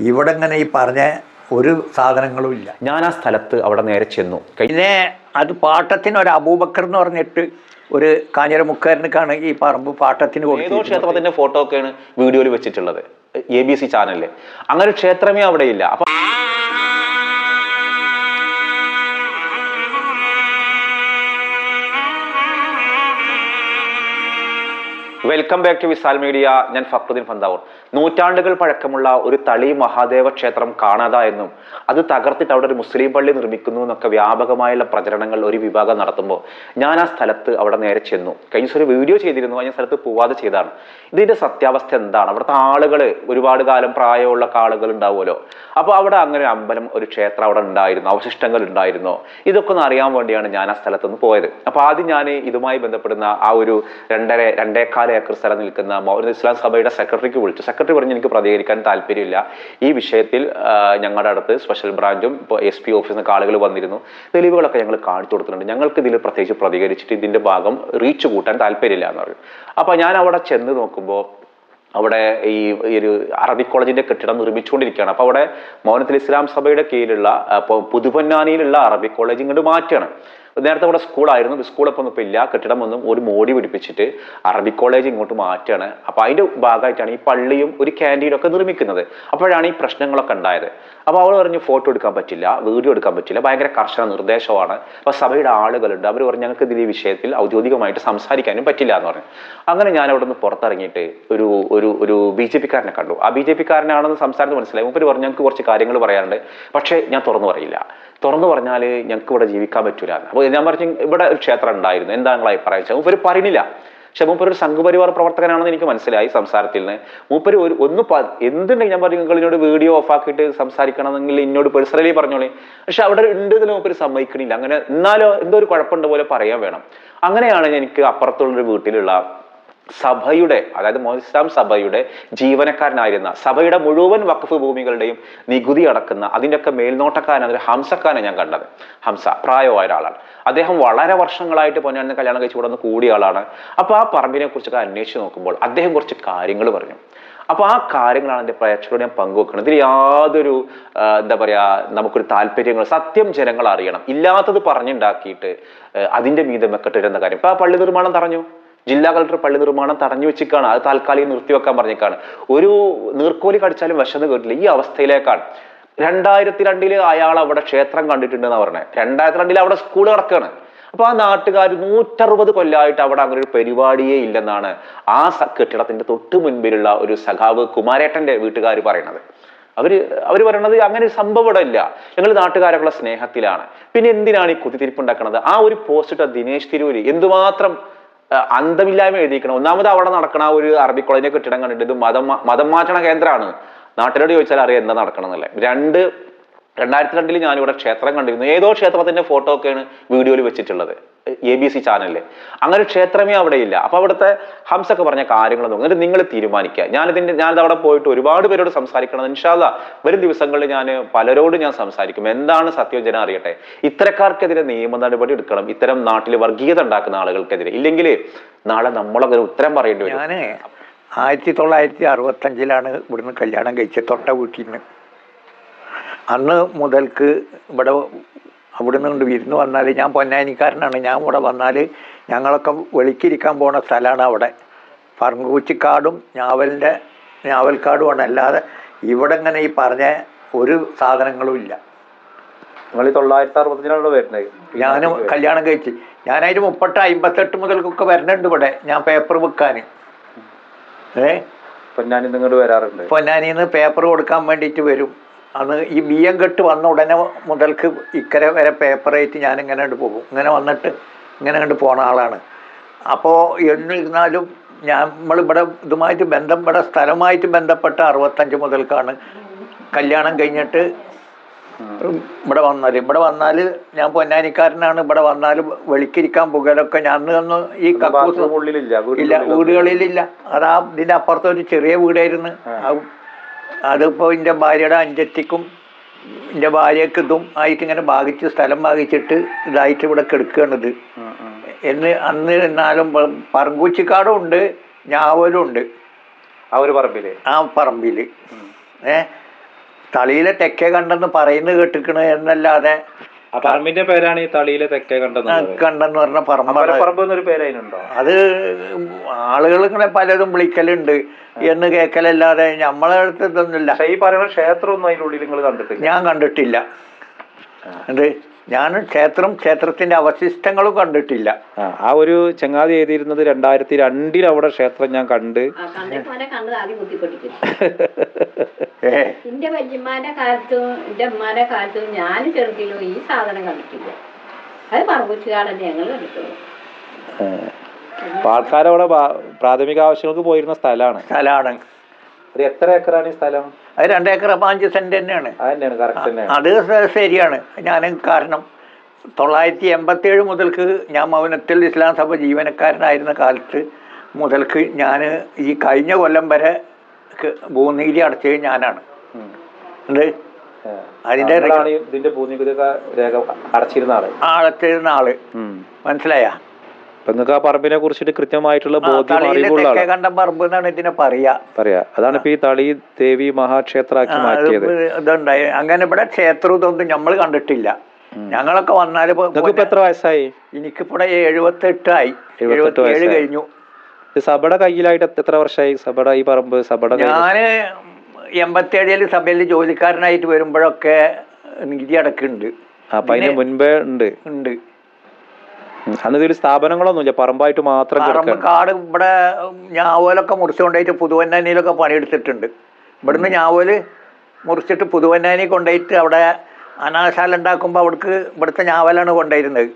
ഇവിടെ ഇങ്ങനെ ഈ പറഞ്ഞ ഒരു സാധനങ്ങളും ഇല്ല. ഞാൻ ആ സ്ഥലത്ത് അവിടെ നേരെ ചെന്നു. പിന്നെ അത് പാട്ടത്തിന് ഒരു അബൂബക്കർ എന്ന് പറഞ്ഞിട്ട് ഒരു കാഞ്ഞിരമുക്കാരനക്കാണ് ഈ പറമ്പ് പാട്ടത്തിന് ഏതോ ക്ഷേത്രത്തിന്റെ ഫോട്ടോ ഒക്കെയാണ് വീഡിയോയിൽ വെച്ചിട്ടുള്ളത്. എ ബി സി ചാനലിൽ അങ്ങനെ ക്ഷേത്രമേ അവിടെ ഇല്ല. അപ്പൊ welcome back to Vishal media ഞാൻ ഫക്രുദ്ദീൻ ഫന്താവൂർ. നൂറ്റാണ്ടുകൾ പഴക്കമുള്ള ഒരു തളി മഹാദേവ ക്ഷേത്രം കാണാതായെന്നും അത് തകർത്തിട്ട് അവിടെ ഒരു മുസ്ലിം പള്ളി നിർമ്മിക്കുന്നു എന്നൊക്കെ വ്യാപകമായുള്ള പ്രചരണങ്ങൾ ഒരു വിഭാഗം നടത്തുമ്പോൾ ഞാൻ ആ സ്ഥലത്ത് അവിടെ നേരെ ചെന്നു. കഴിഞ്ഞ ഒരു വീഡിയോ ചെയ്തിരുന്നു. ഞാൻ സ്ഥലത്ത് പോവാതെ ചെയ്താണ് ഇതിന്റെ സത്യാവസ്ഥ എന്താണ്? അവിടുത്തെ ആളുകൾ ഒരുപാട് കാലം പ്രായമുള്ള ആളുകൾ ഉണ്ടാവുമല്ലോ. അപ്പോൾ അവിടെ അങ്ങനെ അമ്പലം ഒരു ക്ഷേത്രം അവിടെ ഉണ്ടായിരുന്നു. അവശിഷ്ടങ്ങൾ ഉണ്ടായിരുന്നു. ഇതൊക്കെ ഒന്ന് അറിയാൻ വേണ്ടിയാണ് ഞാൻ ആ സ്ഥലത്തുനിന്ന് പോയത്. അപ്പോൾ ആദ്യം ഞാൻ ഇതുമായി ബന്ധപ്പെടുന്ന ആ ഒരു രണ്ടര രണ്ടേക്കാല ഏക്കർ സ്ഥലം നിൽക്കുന്ന മൗലിദ് ഇസ്ലാം സഭയുടെ സെക്രട്ടറിക്ക് വിളിച്ചു. സെക്രട്ടറി പറഞ്ഞു എനിക്ക് പ്രതികരിക്കാൻ താല്പര്യമില്ല. ഈ വിഷയത്തിൽ ഞങ്ങളുടെ അടുത്ത് സ്പെഷ്യൽ ബ്രാഞ്ചും ഇപ്പോൾ എസ് പി ഓഫീസിൽ നിന്നൊക്കെ ആളുകൾ വന്നിരുന്നു. തെളിവുകളൊക്കെ ഞങ്ങൾ കാണിച്ചു കൊടുത്തിട്ടുണ്ട്. ഞങ്ങൾക്ക് ഇതിൽ പ്രത്യേകിച്ച് പ്രതികരിച്ചിട്ട് ഇതിന്റെ ഭാഗം റീച്ച് കൂട്ടാൻ താല്പര്യമില്ല എന്ന് പറഞ്ഞു. അപ്പോൾ ഞാൻ അവിടെ ചെന്ന് നോക്കുമ്പോൾ അവിടെ ഈ ഒരു അറബിക് കോളേജിന്റെ കെട്ടിടം നിർമ്മിച്ചുകൊണ്ടിരിക്കുകയാണ്. അപ്പോൾ അവിടെ മൗനത്തിൽ ഇസ്ലാം സഭയുടെ കീഴിലുള്ള പുതുപൊന്നാനിയിലുള്ള അറബിക് കോളേജ് ഇങ്ങോട്ട് മാറ്റുകയാണ്. നേരത്തെ ഇവിടെ സ്കൂളായിരുന്നു. സ്കൂൾ ഇപ്പോൾ ഒന്നും ഇല്ല. കെട്ടിടം ഒന്നും ഒരു മോടി പിടിപ്പിച്ചിട്ട് അറബി കോളേജ് ഇങ്ങോട്ട് മാറ്റുകയാണ്. അപ്പോൾ അതിന്റെ ഭാഗമായിട്ടാണ് ഈ പള്ളിയും ഒരു ക്യാന്റീനും ഒക്കെ നിർമ്മിക്കുന്നത്. അപ്പോഴാണ് ഈ പ്രശ്നങ്ങളൊക്കെ ഉണ്ടായത്. അപ്പോൾ അവൾ പറഞ്ഞു ഫോട്ടോ എടുക്കാൻ പറ്റില്ല വീഡിയോ എടുക്കാൻ പറ്റില്ല. ഭയങ്കര കർശന നിർദ്ദേശമാണ്. അപ്പോൾ സഭയുടെ ആളുകളുണ്ട്. അവർ പറഞ്ഞു ഞങ്ങൾക്ക് ഇതിൽ വിഷയത്തിൽ ഔദ്യോഗികമായിട്ട് സംസാരിക്കാനും പറ്റില്ല എന്ന് പറഞ്ഞു. അങ്ങനെ ഞാൻ അവിടെ നിന്ന് പുറത്തിറങ്ങിയിട്ട് ഒരു ഒരു ഒരു ബി ജെ പിക്കാരനെ കണ്ടു. ആ ബി ജെ പിക്കാരനാണെന്ന് സംസാരത്തിൽ മനസ്സിലായി. മൂപ്പര് പറഞ്ഞു ഞങ്ങൾക്ക് കുറച്ച് കാര്യങ്ങൾ പറയാനുണ്ട്. പക്ഷേ ഞാൻ തുറന്നു പറയില്ല. തുറന്നു പറഞ്ഞാൽ ഞങ്ങൾക്ക് ഇവിടെ ജീവിക്കാൻ പറ്റൂല. അപ്പോൾ ഞാൻ പറഞ്ഞു ഇവിടെ ഒരു ക്ഷേത്രം ഉണ്ടായിരുന്നു. എന്താ നിങ്ങളെ അഭിപ്രായം? വെച്ചാൽ മൂപ്പര് പറയുന്നില്ല. പക്ഷെ മൂപ്പര് ഒരു സംഘപരിവാർ പ്രവർത്തകനാണെന്ന് എനിക്ക് മനസ്സിലായി സംസാരത്തിൽ നിന്ന്. മൂപ്പര് ഒരു ഒന്ന് എന്തുണ്ടെങ്കിൽ ഞാൻ പറഞ്ഞു നിങ്ങൾ എന്നോട് വീഡിയോ ഓഫ് ആക്കിയിട്ട് സംസാരിക്കണമെന്നെങ്കിൽ എന്നോട് പേഴ്സണലി പറഞ്ഞോളി. പക്ഷെ അവിടെ ഉണ്ട് ഇതിൽ മൂപ്പര് സമ്മതിക്കണില്ല. അങ്ങനെ എന്നാലോ എന്തോ ഒരു കുഴപ്പമുണ്ട് പോലെ പറയാൻ വേണം. അങ്ങനെയാണ് എനിക്ക് അപ്പുറത്തുള്ളൊരു വീട്ടിലുള്ള സഭയുടെ അതായത് മോഹിസ്ലാം സഭയുടെ ജീവനക്കാരനായിരുന്ന സഭയുടെ മുഴുവൻ വഖഫ് ഭൂമികളുടെയും നികുതി അടക്കുന്ന അതിന്റെയൊക്കെ മേൽനോട്ടക്കാരൻ ഒരു ഹംസക്കാരനെ ഞാൻ കണ്ടത്. ഹംസ പ്രായമായ ഒരാളാണ്. അദ്ദേഹം വളരെ വർഷങ്ങളായിട്ട് പൊന്നാനിന്ന് കല്യാണം കഴിച്ചു കൂടെ കൂടിയ ആളാണ്. അപ്പോൾ ആ പറമ്പിനെ കുറിച്ചൊക്കെ അന്വേഷിച്ച് നോക്കുമ്പോൾ അദ്ദേഹം കുറച്ച് കാര്യങ്ങൾ പറഞ്ഞു. അപ്പൊ ആ കാര്യങ്ങളാണ് എന്റെ പ്രേക്ഷകരോട് ഞാൻ പങ്കുവെക്കുന്നത്. ഇതിൽ യാതൊരു എന്താ പറയാ നമുക്കൊരു താല്പര്യങ്ങൾ സത്യം ജനങ്ങൾ അറിയണം. ഇല്ലാത്തത് പറഞ്ഞുണ്ടാക്കിയിട്ട് അതിന്റെ മീതെ മെക്കെട്ടിരുന്ന കാര്യം. ഇപ്പൊ ആ പള്ളി നിർമ്മാണം തടഞ്ഞു. ജില്ലാ കളക്ടർ പള്ളി നിർമ്മാണം തടഞ്ഞു വെച്ചിക്കാണ് അത് താൽക്കാലികം നിർത്തിവെക്കാൻ പറഞ്ഞേക്കാണ് ഒരു നീർക്കോലി കടിച്ചാലും വിശന്ന് കേട്ടില്ല. ഈ അവസ്ഥയിലേക്കാണ്. രണ്ടായിരത്തി രണ്ടിൽ അയാൾ അവിടെ ക്ഷേത്രം കണ്ടിട്ടുണ്ടെന്ന് പറഞ്ഞത് രണ്ടായിരത്തി രണ്ടിൽ അവിടെ സ്കൂൾ കിടക്കുകയാണ് അപ്പൊ ആ നാട്ടുകാർ നൂറ്ററുപത് കൊല്ലമായിട്ട് അവിടെ അങ്ങനെ ഒരു പരിപാടിയേ ഇല്ലെന്നാണ് ആ കെട്ടിടത്തിന്റെ തൊട്ട് മുൻപിലുള്ള ഒരു സഖാവ് കുമാരേട്ടന്റെ വീട്ടുകാർ പറയണത്. അവർ അവർ പറയണത് അങ്ങനെ ഒരു സംഭവം ഇവിടെ ഇല്ല. ഞങ്ങൾ നാട്ടുകാരൊക്കെയുള്ള സ്നേഹത്തിലാണ്. പിന്നെ എന്തിനാണ് ഈ കുത്തിത്തിരിപ്പ് ഉണ്ടാക്കുന്നത് ആ ഒരു പോസ്റ്റ് ഇട്ട ദിനേശ് തിരൂര് എന്തുമാത്രം അന്തമില്ലായ്മ എഴുതിയിരിക്കണം. ഒന്നാമത് അവിടെ നടക്കണ ഒരു അറബി കോളേജിന്റെ കെട്ടിടം കണ്ടിട്ട് ഇത് മതം മതം മാറ്റണ കേന്ദ്രമാണ്. നാട്ടിലോട് ചോദിച്ചാൽ അറിയാം എന്താ നടക്കണം എന്നല്ലേ രണ്ട് രണ്ടായിരത്തി രണ്ടിൽ ഞാനിവിടെ ക്ഷേത്രം കണ്ടിരുന്നു. ഏതോ ക്ഷേത്രത്തിന്റെ ഫോട്ടോ ഒക്കെയാണ് വീഡിയോയിൽ വെച്ചിട്ടുള്ളത്. എ ബി സി ചാനലിൽ അങ്ങനെ ക്ഷേത്രമേ അവിടെ ഇല്ല അപ്പൊ അവിടുത്തെ ഹംസൊക്കെ പറഞ്ഞ കാര്യങ്ങൾ എന്നിട്ട് നിങ്ങൾ തീരുമാനിക്കുക. ഞാനിതിന്റെ ഞാനിത് അവിടെ പോയിട്ട് ഒരുപാട് പേരോട് സംസാരിക്കണം ഇൻഷാല്ല വരും ദിവസങ്ങളിൽ ഞാൻ പലരോടും ഞാൻ സംസാരിക്കും. എന്താണ് സത്യം ജനം അറിയട്ടെ? ഇത്തരക്കാർക്കെതിരെ നിയമ നടപടി എടുക്കണം. ഇത്തരം നാട്ടിൽ വർഗീയത ഉണ്ടാക്കുന്ന ആളുകൾക്കെതിരെ. ഇല്ലെങ്കിൽ നാളെ നമ്മളൊക്കെ ഉത്തരം പറയേണ്ടി വരും. ആയിരത്തി തൊള്ളായിരത്തി അറുപത്തഞ്ചിലാണ് ഇവിടുന്ന് കല്യാണം കഴിച്ചത്. തൊട്ട വീട്ടിൽ നിന്ന് അന്ന് മുതൽക്ക് ഇവിടെ അവിടെ നിന്ന് വിരുന്ന് വന്നാൽ ഞാൻ പൊന്നാനിക്കാരനാണ്. ഞാൻ ഇവിടെ വന്നാൽ ഞങ്ങളൊക്കെ വെളിക്കിരിക്കാൻ പോണ സ്ഥലമാണ് അവിടെ. പറങ്കൂച്ചിക്കാടും ഞാവലിന്റെ ഞാവൽക്കാടുമാണ്. അല്ലാതെ ഇവിടെ ഇങ്ങനെ ഈ പറഞ്ഞ ഒരു സാധനങ്ങളും ഇല്ല. നിങ്ങൾ തൊള്ളായിരത്തി അറുപത്തിനാണ് വരുന്നത്. ഞാനും കല്യാണം കഴിച്ച്. ഞാനതിന് മുപ്പട്ട് അമ്പത്തെട്ട് മുതൽക്കൊക്കെ വരണുണ്ട് ഇവിടെ. ഞാൻ പേപ്പർ വെക്കാൻ ഏ? പൊന്നാനി ഇങ്ങോട്ട് വരാറുണ്ട്. പൊന്നാനിന്ന് പേപ്പർ കൊടുക്കാൻ വേണ്ടിയിട്ട് വരും. അന്ന് ഈ ബി എം കെട്ട് വന്ന ഉടനെ മുതൽക്ക് ഇക്കരെ വരെ പേപ്പറായിട്ട് ഞാൻ ഇങ്ങനെ കണ്ട് പോകും. ഇങ്ങനെ വന്നിട്ട് ഇങ്ങനെ കണ്ട് പോണ ആളാണ്. അപ്പോൾ എന്നിരുന്നാലും ഞാൻ നമ്മളിവിടെ ഇതുമായിട്ട് ബന്ധം ഇവിടെ സ്ഥലമായിട്ട് ബന്ധപ്പെട്ട അറുപത്തഞ്ച് മുതൽക്കാണ് കല്യാണം കഴിഞ്ഞിട്ട് ഇവിടെ വന്നാൽ ഇവിടെ വന്നാൽ ഞാൻ പൊന്നാനിക്കാരനാണ്. ഇവിടെ വന്നാൽ വെളിക്കിരിക്കാൻ പുകലൊക്കെ ഞാൻ അന്ന് ഈ കക്കൂസ് ഇല്ല വീടുകളിലില്ല. അതാ ഇതിന്റെ അപ്പുറത്തെ ഒരു ചെറിയ വീടായിരുന്നു. അത് അതിപ്പോ എന്റെ ഭാര്യയുടെ അഞ്ചത്തിക്കും എന്റെ ഭാര്യക്ക് ഇതും ആയിട്ട് ഇങ്ങനെ ഭാഗിച്ച് സ്ഥലം ഭാഗിച്ചിട്ട് ഇതായിട്ട് ഇവിടെ കെടുക്കണത്. എന്ന് അന്ന് എന്നാലും പറങ്കൂച്ചിക്കാടും ഉണ്ട് ഞാവലും ഉണ്ട് ആ ഒരു പറമ്പിൽ? ആ പറമ്പിൽ ഏ? തളിയിലെ തെക്കേ കണ്ടെന്ന് പറയുന്നത് കേട്ടിക്കണ് എന്നല്ലാതെ ആ പറമ്പിന്റെ പേരാണ് ഈ തളിയിലെ തെക്കേ കണ്ടെന്നുള്ളത് കണ്ടെന്ന് പറഞ്ഞ പറമ്പാണ്. പറമ്പ് എന്നൊരു പേര് അത് ആളുകൾ ഇങ്ങനെ പലതും വിളിക്കലുണ്ട്. എന്ന് കേക്കലല്ലാതെ നമ്മളെ അടുത്ത് ഇതൊന്നുമില്ല. ഈ പറയുന്ന ക്ഷേത്രം ഒന്നും അതിനുള്ളിൽ നിങ്ങൾ കണ്ടിട്ടില്ല. ഞാൻ കണ്ടിട്ടില്ല. എന്ത്? ഞാൻ ക്ഷേത്രം ക്ഷേത്രത്തിന്റെ അവശിഷ്ടങ്ങളും കണ്ടിട്ടില്ല. ആ, ഒരു ചങ്ങാതി എഴുതിയിരുന്നത് രണ്ടായിരത്തി രണ്ടിൽ അവിടെ ക്ഷേത്രം ഞാൻ കണ്ട്. എന്റെ വല്യമ്മാന്റെ കാലത്തും എന്റെ അമ്മാന്റെ കാലത്തും ഞാൻ ചെറുതിലും ഈ സാധനം കണ്ടിട്ടില്ല. അത് പറമ്പുച്ചുകാടല്ലേ ഞങ്ങൾ കണ്ടിട്ടുള്ളൂ. അപ്പൊ ആൾക്കാരവിടെ പ്രാഥമിക ആവശ്യങ്ങൾക്ക് പോയിരുന്ന സ്ഥലമാണ്. സ്ഥലമാണ് എത്ര ഏക്കറാണ് ഈ സ്ഥലം? അത് രണ്ട് ഏക്കർ അഞ്ച് സെന്റ് തന്നെയാണ്. അത് ശരിയാണ്. ഞാൻ കാരണം തൊള്ളായിരത്തി എൺപത്തി ഏഴ് മുതൽക്ക് ഞാൻ മൗനത്തിൽ ഇസ്ലാം സഭ ജീവനക്കാരനായിരുന്ന കാലത്ത് മുതൽക്ക് ഞാൻ ഈ കഴിഞ്ഞ കൊല്ലം വരെ ഭൂനീതി ഭൂനികുതി അടച്ചത് ഞാനാണ്. അതിന്റെ ഇതിന്റെ ഭൂനികുതി അടച്ചിരുന്ന ആൾ. അടച്ചിരുന്ന ആൾ. മനസ്സിലായ? അപ്പൊ നിങ്ങൾക്ക് ആ പറമ്പിനെ കുറിച്ചിട്ട് കൃത്യമായിട്ടുള്ള ബോധ്യം അറിവുള്ള കണ്ടം പറമ്പ് എന്നാണ് ഇതിനെ പറയാ. പറയാ. അതാണ് ഇപ്പൊ ഈ തളി ദേവി മഹാക്ഷേത്രാക്കി അത് മാറ്റിയത്. ഇതുണ്ടായി. അങ്ങനെ ഇവിടെ ക്ഷേത്രം ഇതൊന്നും നമ്മൾ കണ്ടിട്ടില്ല. ഞങ്ങളൊക്കെ ഇപ്പൊ എത്ര വയസ്സായി? എനിക്കിപ്പോടെ എഴുപത്തെട്ടായി. എഴുപത്തെട്ട് എഴുപത്തിയേഴ് വയസ്സായി. കഴിഞ്ഞു. സബയുടെ കയ്യിലായിട്ട് എത്ര- വർഷമായി സബയുടെ ഈ പറമ്പ് സബയുടെ ഞാൻ എൺപത്തേഴിൽ സഭയിൽ ജോലിക്കാരനായിട്ട് വരുമ്പോഴൊക്കെ നികുതി അടക്കുന്നുണ്ട്. അപ്പൊ അതിന് മുൻപേ ഉണ്ട്. ഉണ്ട്. അന്ന് ഇതിൽ സ്ഥാപനങ്ങളൊന്നുമില്ല. പറമ്പായിട്ട് മാത്രം പറമ്പ് കാട് ഇവിടെ ഞാവോലൊക്കെ മുറിച്ചുകൊണ്ടായിട്ട് പുതുവന്നാനിയിലൊക്കെ പണിയെടുത്തിട്ടുണ്ട്. ഇവിടുന്ന് ഞാവോൽ മുറിച്ചിട്ട് പുതുവന്നാനി കൊണ്ടുപോയിട്ട് അവിടെ അനാശാല ഉണ്ടാക്കുമ്പോൾ അവിടേക്ക് ഇവിടുത്തെ ഞാവലാണ് കൊണ്ടുവരുന്നത്.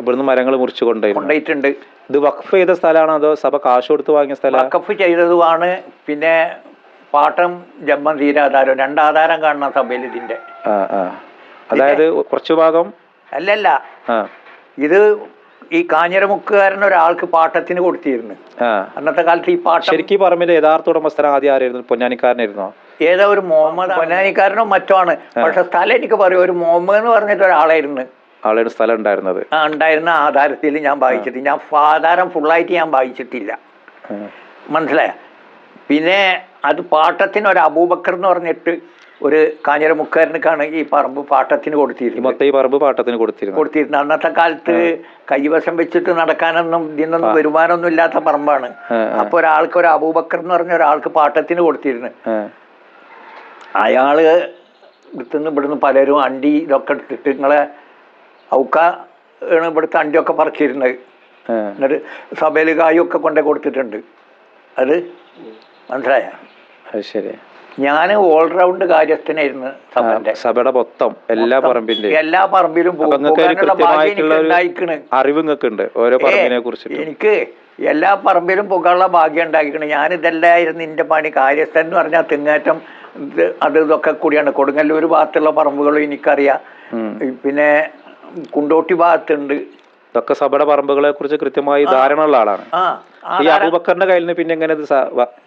ഇവിടുന്ന് മരങ്ങൾ മുറിച്ച് കൊണ്ടുപോയിട്ടുണ്ട് ഇത് വഖഫ് ചെയ്ത സ്ഥലമാണ് അതോ സഭ കാശ് കൊടുത്ത് വാങ്ങിയ സ്ഥലം വഖഫ് ചെയ്തതുമാണ്. പിന്നെ പാട്ടം ജമ്മം തീരാധാരം രണ്ടാധാരം കാണണം സഭയിൽ ഇതിന്റെ. അതായത് കുറച്ചു ഭാഗം അല്ലല്ല. ഇത് ഈ കാഞ്ഞിരമുക്കുകാരൻ ഒരാൾക്ക് പാട്ടത്തിന് കൊടുത്തിരുന്നു. അന്നത്തെ കാലത്ത് ഈ പാട്ട് ശരിക്കും പറമ്പിന്റെ യഥാർത്ഥ ഉടമസ്ഥൻ ആദ്യം ആരായിരുന്നു പൊന്നാനിക്കാരനായിരുന്നോ? ഏതോ ഒരു മുഹമ്മദ് പൊന്നാനിക്കാരനോ മറ്റോ ആണ്. പക്ഷെ സ്ഥലം എനിക്ക് പറയും ഒരു മുഹമ്മദ് എന്ന് പറഞ്ഞിട്ട് ഒരാളായിരുന്നു. ആളുടെ സ്ഥലം ഉണ്ടായിരുന്നത്. ആ ഉണ്ടായിരുന്ന ആധാരത്തിൽ ഞാൻ വായിച്ചിട്ട് ഞാൻ ആധാരം ഫുള്ളായിട്ട് ഞാൻ വായിച്ചിട്ടില്ല. മനസ്സിലായ? പിന്നെ അത് പാട്ടത്തിന് ഒരു അബൂബക്കർ എന്ന് പറഞ്ഞിട്ട് ഒരു കാഞ്ഞിരമുക്കാരനക്കാണ് ഈ പറമ്പ് പാട്ടത്തിന് കൊടുത്തിരുന്നു മൊത്തം ഈ പറമ്പ് പാട്ടത്തിന് കൊടുത്തിരുന്നു കൊടുത്തിരുന്നു അന്നത്തെ കാലത്ത് കൈവശം വെച്ചിട്ട് നടക്കാനൊന്നും ഇതിനൊന്നും വരുമാനമൊന്നും ഇല്ലാത്ത പറമ്പാണ്. അപ്പൊ ഒരാൾക്ക് ഒരു അബൂബക്കർ എന്ന് പറഞ്ഞ ഒരാൾക്ക് പാട്ടത്തിന് കൊടുത്തിരുന്നു. അയാൾ ഇവിടുന്ന് ഇവിടുന്ന് പലരും അണ്ടി ഇതൊക്കെ എടുത്തിട്ട് നിങ്ങളെ ഔക്ക ആണ് ഇവിടുത്തെ അണ്ടിയൊക്കെ പറിച്ചിരുന്നത്. എന്നിട്ട് സഭയിൽ കായൊക്കെ കൊണ്ടേ കൊടുത്തിട്ടുണ്ട്. അത് മനസ്സിലായ? അത് ശരി ഞാൻ ഓൾറൗണ്ട് കാര്യസ്ഥനായിരുന്നു സഭന്റെ. സഭയുടെ മൊത്തം എല്ലാ പറമ്പിന്റെ എല്ലാ പറമ്പിലും അറിവ് ഉണ്ട് ഓരോ പറമ്പിനെ കുറിച്ച് എനിക്ക് എല്ലാ പറമ്പിലും പോകാനുള്ള ഭാഗ്യം ഉണ്ടാക്കിക്കണ് ഞാൻ ഇതെല്ലായിരുന്നു എന്റെ പണി. കാര്യസ്ഥൻ എന്ന് പറഞ്ഞാൽ തിങ്ങേറ്റം അത് ഇതൊക്കെ കൂടിയാണ്. കൊടുങ്ങല്ലൂർ ഭാഗത്തുള്ള പറമ്പുകളും എനിക്കറിയാം. പിന്നെ കുണ്ടോട്ടി ഭാഗത്തുണ്ട്. ഇതൊക്കെ സഭയുടെ പറമ്പുകളെ കുറിച്ച് കൃത്യമായി ധാരണ ഉള്ള ആളാണ്. ആ. ഈ അബൂബക്കറിന്റെ കയ്യിൽ നിന്ന് പിന്നെ എങ്ങനെ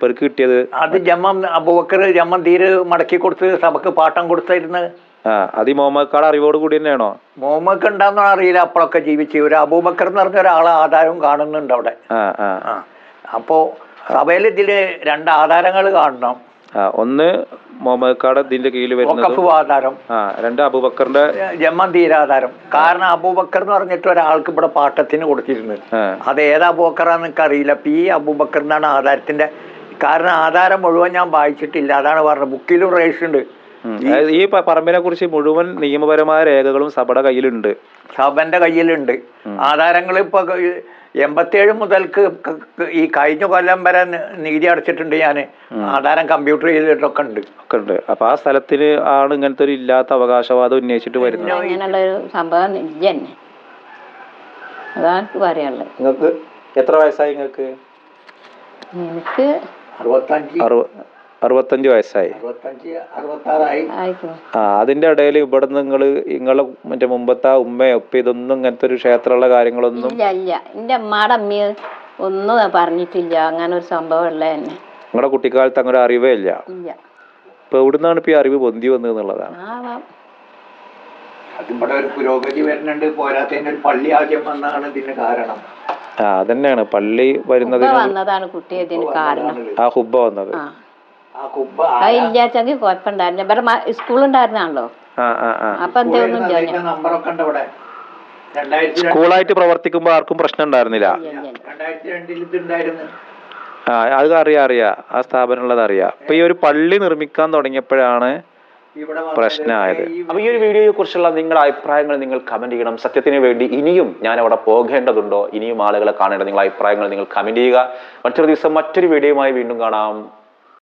പെറുക്കി കിട്ടിയത്? അത് ജമ്മം അബൂബക്കർ ജമ്മം തീരെ മടക്കി കൊടുത്ത് സഭക്ക് പാട്ടം കൊടുത്തിരുന്നത് ആ അത് ഈ മുഹമ്മദ് അറിവോട് കൂടി തന്നെയാണോ? മോമക്ക് ഉണ്ടാന്നോ അറിയില്ല അപ്പോഴൊക്കെ ജീവിച്ച്. ഒരു അബൂബക്കർ എന്ന് പറഞ്ഞ ഒരാളെ ആധാരവും കാണുന്നുണ്ട് അവിടെ. അപ്പോ സഭയിൽ ഇതിൽ രണ്ട് ആധാരങ്ങൾ കാണണം. ഒന്ന് മുഹമ്മദ് ഇതിന്റെ കീഴിൽ വരുന്നത്. ആ രണ്ട് അബൂബക്കറിന്റെ ജമ്മൻ തീരാധാരം കാരണം അബൂബക്കർ എന്ന് പറഞ്ഞിട്ട് ഒരാൾക്ക് ഇവിടെ പാട്ടത്തിന് കൊടുത്തിരുന്നു അത് ഏത് അബൂബക്കറാന്ന് എനിക്ക് അറിയില്ല പി അബൂബക്കർ എന്നാണ് ആധാരത്തിന്റെ. കാരണം ആധാരം മുഴുവൻ ഞാൻ വായിച്ചിട്ടില്ല. അതാണ് പറഞ്ഞത്. ബുക്കിലും റേഷൻ ഉണ്ട്. ഈ പറമ്പിനെ കുറിച്ച് മുഴുവൻ നിയമപരമായ രേഖകളും സഭയുടെ കയ്യിലുണ്ട്. സഭന്റെ കയ്യിലുണ്ട്. ആധാരങ്ങൾ ഇപ്പൊ എൺപത്തിയേഴ് മുതൽക്ക് ഈ കഴിഞ്ഞ കൊല്ലം വരെ നീതി നികുതി അടച്ചിട്ടുണ്ട് ഞാൻ ആധാരം കമ്പ്യൂട്ടർ ചെയ്തിട്ടൊക്കെ ഉണ്ട്. ഒക്കെ ഉണ്ട് അപ്പൊ ആ സ്ഥലത്തിൽ ആണ് ഇങ്ങനത്തെ ഒരു ഇല്ലാത്ത അവകാശവാദം ഉന്നയിച്ചിട്ട് വരുന്നത്. അങ്ങനെയുള്ള ഒരു സംഭവം ഇല്ല തന്നെ. അതാണ് പറയാനുള്ളത്. നിങ്ങൾക്ക് എത്ര വയസ്സായി നിങ്ങൾക്ക്? എനിക്ക് അറുപത്തഞ്ച്. അറുപ അറുപത്തഞ്ച് വയസ്സായി. ആ അതിന്റെ ഇടയിൽ ഇവിടെ നിങ്ങൾ നിങ്ങളെ മറ്റേ മുമ്പത്തെ ആ ഉമ്മയോ ഒപ്പ ഇതൊന്നും ഇങ്ങനത്തെ ഒരു ക്ഷേത്രമുള്ള കാര്യങ്ങളൊന്നും ഇല്ല ഇല്ല. എന്റെ അമ്മയുടെ അമ്മ ഒന്നും പറഞ്ഞിട്ടില്ല. അങ്ങനെ ഒരു സംഭവം ഉള്ള തന്നെ. നിങ്ങളുടെ കുട്ടിക്കാലത്ത് അങ്ങനെ ഒരു അറിവേ ഇല്ല. ഇല്ല. ഇപ്പൊ എവിടുന്നാണ് ഇപ്പൊ ഈ അറിവ് പൊന്തി വന്നത് എന്നുള്ളതാണ്. ആ അതിവിടെ ഒരു പുരോഗതി വരുന്നുണ്ട്. പോരാത്തതിന് ഒരു പള്ളി ആദ്യം വന്നതാണ് ഇതിന് കാരണം. ആ അതന്നെയാണ്. പള്ളി ഉപ്പ വരുന്നതിന് വന്നതാണ് കുട്ടി ഇതിന് കാരണം. ആ ഹുബ്ബ വന്നത്. ആ. ആ കുബ്ബ അത് ഇല്ലാച്ചെങ്കിൽ കുഴപ്പമുണ്ടായിരുന്നു ഇവിടെ സ്കൂളുണ്ടായിരുന്നാണല്ലോ ആ ആ ആ അപ്പൊ രണ്ട് സ്കൂളായിട്ട് പ്രവർത്തിക്കുമ്പോ ആർക്കും പ്രശ്നം ഉണ്ടായിരുന്നില്ല. അത് അറിയാം അറിയാ. ആ സ്ഥാപനം ഉള്ളത് അറിയാം. ഇപ്പൊ ഈ ഒരു പള്ളി നിർമ്മിക്കാൻ തുടങ്ങിയപ്പോഴാണ് പ്രശ്നമായത് അപ്പൊ ഈ ഒരു വീഡിയോയെ കുറിച്ചുള്ള നിങ്ങളുടെ അഭിപ്രായങ്ങൾ നിങ്ങൾ കമന്റ് ചെയ്യണം. സത്യത്തിന് വേണ്ടി ഇനിയും ഞാൻ അവിടെ പോകേണ്ടതുണ്ടോ? ഇനിയും ആളുകളെ കാണേണ്ട നിങ്ങളുടെ അഭിപ്രായങ്ങൾ നിങ്ങൾ കമന്റ് ചെയ്യുക. മറ്റൊരു ദിവസം മറ്റൊരു വീഡിയോയുമായി വീണ്ടും കാണാം.